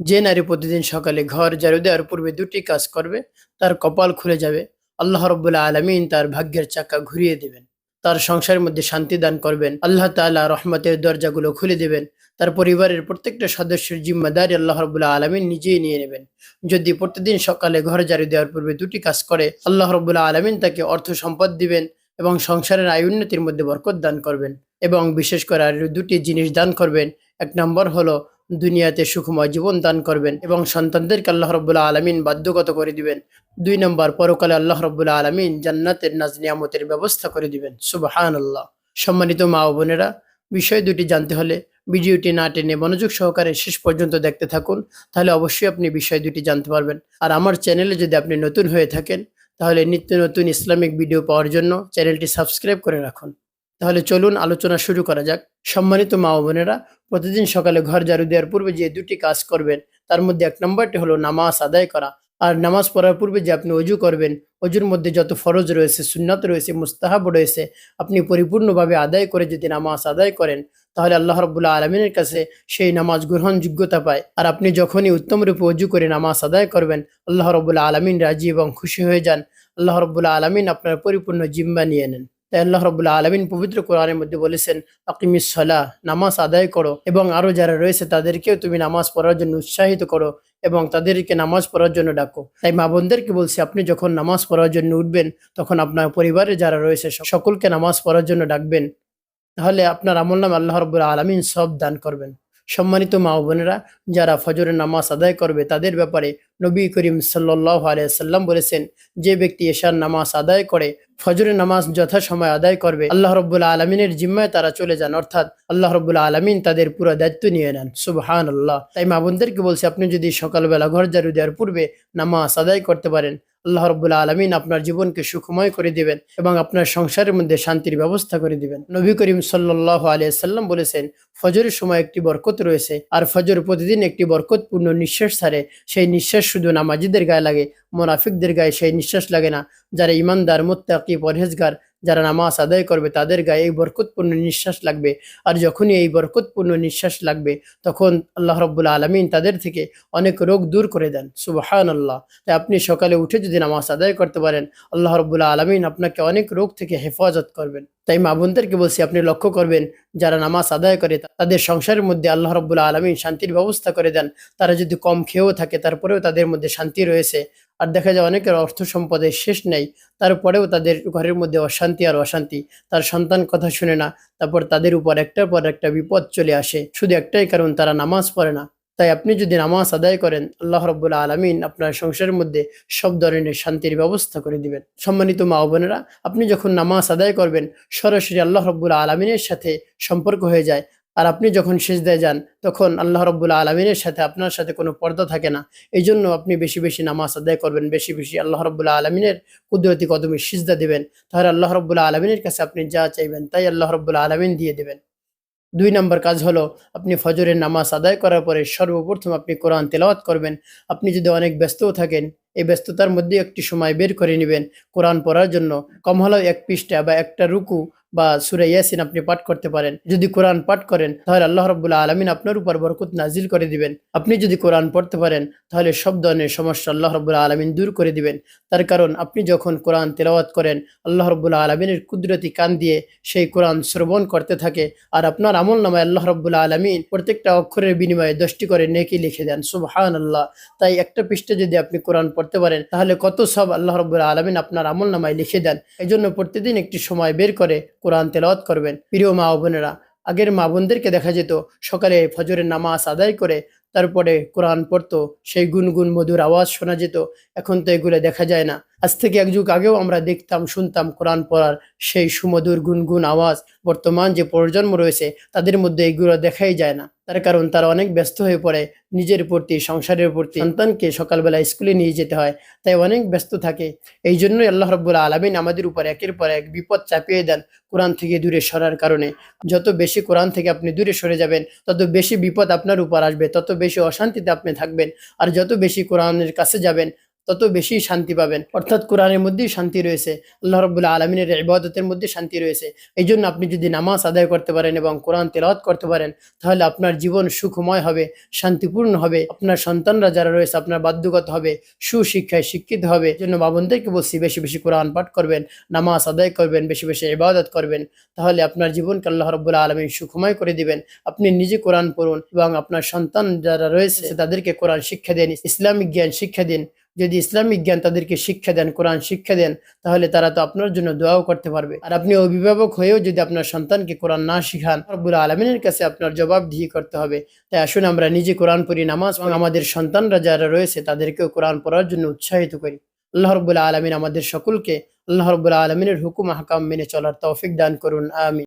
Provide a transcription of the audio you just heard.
যে নারী প্রতিদিন সকালে ঘর ঝাড়ু দেওয়ার পূর্বে দুটি কাজ করবে, তার কপাল খুলে যাবে। আল্লাহ রব্বুল্লাহ আলমিন তার ভাগ্যের চাকা ঘুরিয়ে দেবেন। তার সংসারের মধ্যে শান্তি দান করবেন। আল্লাহ তাআলা রহমতের দরজাগুলো খুলে দেবেন। তার পরিবারের প্রত্যেকটা সদস্যের জিম্মাদারি আল্লাহ রব্বুল্লাহ আলমিন নিজেই নিয়ে নেবেন। যদি প্রতিদিন সকালে ঘর ঝাড়ু দেওয়ার পূর্বে দুটি কাজ করে, আল্লাহ রব্বুল্লাহ আলমিন তাকে অর্থ সম্পদ দিবেন এবং সংসারের আয় উন্নতির মধ্যে বরকত দান করবেন এবং বিশেষ করে আর দুটি জিনিস দান করবেন। এক নম্বর হলো দুনিয়াতে সুখময় জীবন দান করবেন এবং সন্তানদেরকে আল্লাহ রব্বুল্লাহ আলমিন বাধ্যগত করে দিবেন। দুই নম্বর, পরকালে আল্লাহ রব্বুল্লাহ আলমিন জান্নাতের নাজ নিয়ামতের ব্যবস্থা করে দিবেন। সুবাহান আল্লাহ সম্মানিত মা ও বোনেরা, বিষয় দুটি জানতে হলে ভিডিওটি না টেনে মনোযোগ সহকারে শেষ পর্যন্ত দেখতে থাকুন, তাহলে অবশ্যই আপনি বিষয় দুটি জানতে পারবেন। আর আমার চ্যানেলে যদি আপনি নতুন হয়ে থাকেন, তাহলে নিত্য নতুন ইসলামিক ভিডিও পাওয়ার জন্য চ্যানেলটি সাবস্ক্রাইব করে রাখুন। তাহলে চলুন আলোচনা শুরু করা যাক। সম্মানিত মা বোনেরা, প্রতিদিন সকালে ঘর ঝাড়ু দেওয়ার পূর্বে যে দুটি কাজ করবেন, তার মধ্যে এক নম্বরটি হলো নামাজ আদায় করা। আর নামাজ পড়ার পূর্বে যে আপনি অজু করবেন, অজুর মধ্যে যত ফরজ রয়েছে, সুন্নাত রয়েছে, মুস্তাহাব রয়েছে, আপনি পরিপূর্ণভাবে আদায় করে যদি নামাজ আদায় করেন, তাহলে আল্লাহ রব্বুল্লাহ আলমিনের কাছে সেই নামাজ গ্রহণযোগ্যতা পায়। আর আপনি যখনই উত্তম রূপে অজু করে নামাজ আদায় করবেন, আল্লাহ রব্বুল্লাহ আলমিন রাজি এবং খুশি হয়ে যান। আল্লাহ রব্বুল্লাহ আলমিন আপনার পরিপূর্ণ জিম্বা নিয়ে নেন। আল্লাহ রবুল্লা আলমিন পবিত্র কোরআনের মধ্যে বলেছেন, আকিমিস সলাহ, নামাজ আদায় করো এবং আরও যারা রয়েছে তাদেরকেও তুমি নামাজ পড়ার জন্য উৎসাহিত করো এবং তাদেরকে নামাজ পড়ার জন্য ডাকো। তাই মা বোনদেরকে বলছি, আপনি যখন নামাজ পড়ার জন্য উঠবেন, তখন আপনার পরিবারে যারা রয়েছে সকলকে নামাজ পড়ার জন্য ডাকবেন। তাহলে আপনার আমল নাম আল্লাহ রবুল্লা আলমিন সব দান করবেন। সম্মানিত মা বোনেরা, যারা ফজরের নামাজ আদায় করবে, তাদের ব্যাপারে নবী করিম সাল্লাহ আলিয়াল্লাম বলেছেন, যে ব্যক্তি এশার নামাজ আদায় করে, ফজরের নামাজ যথাসময় আদায় করবে, আল্লাহ রব্বুল্লাহ আলমিনের জিম্মায় তারা চলে যান। অর্থাৎ আল্লাহ রব্বুল্লাহ আলমিন তাদের পুরো দায়িত্ব নিয়ে নেন। সুবহান আল্লাহ তাই মা বোনদেরকে বলছে, আপনি যদি সকালবেলা ঘর ঝাড়ু দেওয়ার পূর্বে নামাজ আদায় করতে পারেন আল্লাহ রবুল্লা আলমিন আপনার জীবনকে সুখময় করে দিবেন এবং আপনার সংসারের মধ্যে শান্তির ব্যবস্থা করে দিবেন। নবী করিম সাল্লাহ আলিয়াল্লাম বলেছেন, ফজরের সময় একটি বরকত রয়েছে আর ফজর প্রতিদিন একটি বরকতপূর্ণ নিঃশ্বাস ছাড়ে। সেই নিঃশ্বাস শুধু নামাজিদের গায়ে লাগে, মোনাফিকদের গায়ে সেই নিঃশ্বাস লাগে না। যারা ইমানদার, মোত্তাকি, পরহেজগার যারা নামাজ আদায় করবে, তাদের গায়ে এই বরকতপূর্ণ নিঃশ্বাস লাগবে। আর যখনই এই বরকতপূর্ণ নিঃশ্বাস লাগবে, তখন আল্লাহ রব্বুল আলমিন তাদের থেকে অনেক রোগ দূর করে দেন। সুবাহান আল্লাহ তাই আপনি সকালে উঠে যদি নামাজ আদায় করতে পারেন, আল্লাহ রব্বুল্লা আলমিন আপনাকে অনেক রোগ থেকে হেফাজত করবেন। তাই মা বোনদেরকে বলছি, আপনি লক্ষ্য করবেন যারা নামাজ আদায় করে, তাদের সংসারের মধ্যে আল্লাহ রব্বুল আলমিন শান্তির ব্যবস্থা করে দেন। তারা যদি কম খেয়েও থাকে, তারপরেও তাদের মধ্যে শান্তি রয়েছে। আর দেখা যায় অনেকের অর্থ সম্পদের শেষ নেই, তারপরেও তাদের ঘরের মধ্যে অশান্তি আর অশান্তি। তার সন্তান কথা শুনে না, তারপর তাদের উপর একটার পর একটা বিপদ চলে আসে। শুধু একটাই কারণ, তারা নামাজ পড়ে না। তাই আপনি যদি নামাজ আদায় করেন, আল্লাহ রব্বুল্লা আলমিন আপনার সংসারের মধ্যে সব ধরনের শান্তির ব্যবস্থা করে দিবেন। সম্মানিত মা বোনেরা, আপনি যখন নামাজ আদায় করবেন, সরাসরি আল্লাহ রব্বুল্লা আলমিনের সাথে সম্পর্ক হয়ে যায়। আর আপনি যখন সেজদায় যান, তখন আল্লাহ রব্বুল্লা আলমিনের সাথে আপনার সাথে কোনো পর্দা থাকে না। এই জন্য আপনি বেশি বেশি নামাজ আদায় করবেন, বেশি বেশি আল্লাহ রব্বুল্লা আলমিনের কুদরতি কদমে সিজদা দেবেন। তাহলে আল্লাহ রব্বুল্লা আলমিনের কাছে আপনি যা চাইবেন, তাই আল্লাহ রব্বুল্লা আলমিন দিয়ে দেবেন। দুই নম্বর কাজ হলো আপনি ফজরের নামাজ আদায় করার পরে সর্বপ্রথম আপনি কোরআন তেলাওয়াত করবেন। আপনি যদি অনেক ব্যস্তও থাকেন এই ব্যস্ততার মধ্যে একটি সময় বের করে নেবেন কোরআন পড়ার জন্য। কম হলেও এক পৃষ্ঠা বা একটা রুকু বা সুরে ইয়াসিন আপনি পাঠ করতে পারেন। যদি কোরআন পাঠ করেন, তাহলে আল্লাহ রব্বুল্লাহ আলমিন আপনার উপর বরকত নাজিল করে দিবেন। আপনি যদি কোরআন পড়তে পারেন, তাহলে সব ধরনের সমস্যা আল্লাহ রব্বুল্লাহ আলমিন দূর করে দিবেন। তার কারণ, আপনি যখন কোরআন তেলাওয়াত করেন, আল্লাহ রব্বুল্লাহ আলমিনের কুদরতি কান দিয়ে সেই কোরআন শ্রবণ করতে থাকে আর আপনার আমল নামায় আল্লাহ রব্বুল্লাহ আলমিন প্রত্যেকটা অক্ষরের বিনিময়ে দশটি করে নেকি লিখে দেন। সুবহান আল্লাহ তাই একটা পৃষ্ঠে যদি আপনি কোরআন পারেন, তাহলে কত সব আল্লাহ রব আলমিন আপনার আমল নামায় লিখে দেন। এই জন্য প্রতিদিন একটি সময় বের করে কোরআন তেলাওয়াত করবেন। প্রিয় মা বোনেরা, আগের মা বোনদেরকে দেখা যেত, সকালে ফজরের নামাজ আদায় করে তারপরে কোরআন পড়তো, সেই গুনগুন মধুর আওয়াজ শোনা যেত, এখন তো এগুলো দেখা যায় না। আজ থেকে এক যুগ আগেও আমরা দেখতাম, শুনতাম কোরআন পড়ার সেই সুমধুর গুনগুন আওয়াজ। বর্তমান যে প্রজন্ম রয়েছে, তাদের মধ্যে এগুলো দেখাই যায় না। তার কারণ তারা অনেক ব্যস্ত হয়ে পড়ে নিজের প্রতি, সংসারের প্রতি। সন্তানকে সকালবেলা স্কুলে নিয়ে যেতে হয়, তাই অনেক ব্যস্ত থাকে। এই জন্যই আল্লাহ রব্বুল আলমিন আমাদের উপর একের পর এক বিপদ চাপিয়ে দেন কোরআন থেকে দূরে সরার কারণে। যত বেশি কোরআন থেকে আপনি দূরে সরে যাবেন, তত বেশি বিপদ আপনার উপর আসবে, তত বেশি অশান্তিতে আপনি থাকবেন। আর যত বেশি কোরআনের কাছে যাবেন তত বেশি শান্তি পাবেন। অর্থাৎ কোরআনের মধ্যেই শান্তি রয়েছে। আল্লাহ রবুল্লাহ আলমিনের ইবাদতের মধ্যে শান্তি রয়েছে। এই জন্য আপনি যদি নামাজ আদায় করতে পারেন এবং কোরআন তেলাওয়াত করতে পারেন, তাহলে আপনার জীবন সুখময় হবে, শান্তিপূর্ণ হবে। আপনার সন্তানরা যারা রয়েছে, আপনার বাধ্যগত হবে, সুশিক্ষায় শিক্ষিত হবে। জন্য বাবনদেরকে বলছি, বেশি বেশি কোরআন পাঠ করবেন, নামাজ আদায় করবেন, বেশি বেশি ইবাদত করবেন। তাহলে আপনার জীবনকে আল্লাহ রব্বুল্লাহ আলমিন সুখময় করে দিবেন। আপনি নিজে কোরআন পড়ুন এবং আপনার সন্তান যারা রয়েছে, তাদেরকে কোরআন শিক্ষা দিন, ইসলামিক জ্ঞান শিক্ষা দিন। যদি ইসলামিক জ্ঞান তাদেরকে শিক্ষা দেন, কোরআন শিক্ষা দেন, তাহলে তারা তো আপনার জন্য দোয়াও করতে পারবে। আর আপনি অভিভাবক হয়েও যদি আপনার সন্তানকে কোরআন না শিখান রব্বুল আলমিনের কাছে আপনার জবাবদিহি করতে হবে। তাই আসুন আমরা নিজে কোরআন পড়ি নামাজ এবং আমাদের সন্তানরা যারা রয়েছে, তাদেরকেও কোরআন পড়ার জন্য উৎসাহিত করি। আল্লাহ রব্বুল্লাহ আলমিন আমাদের সকলকে আল্লাহ রব্বুল্লাহ আলমিনের হুকুম হাকাম মেনে চলার তৌফিক দান করুন। আমি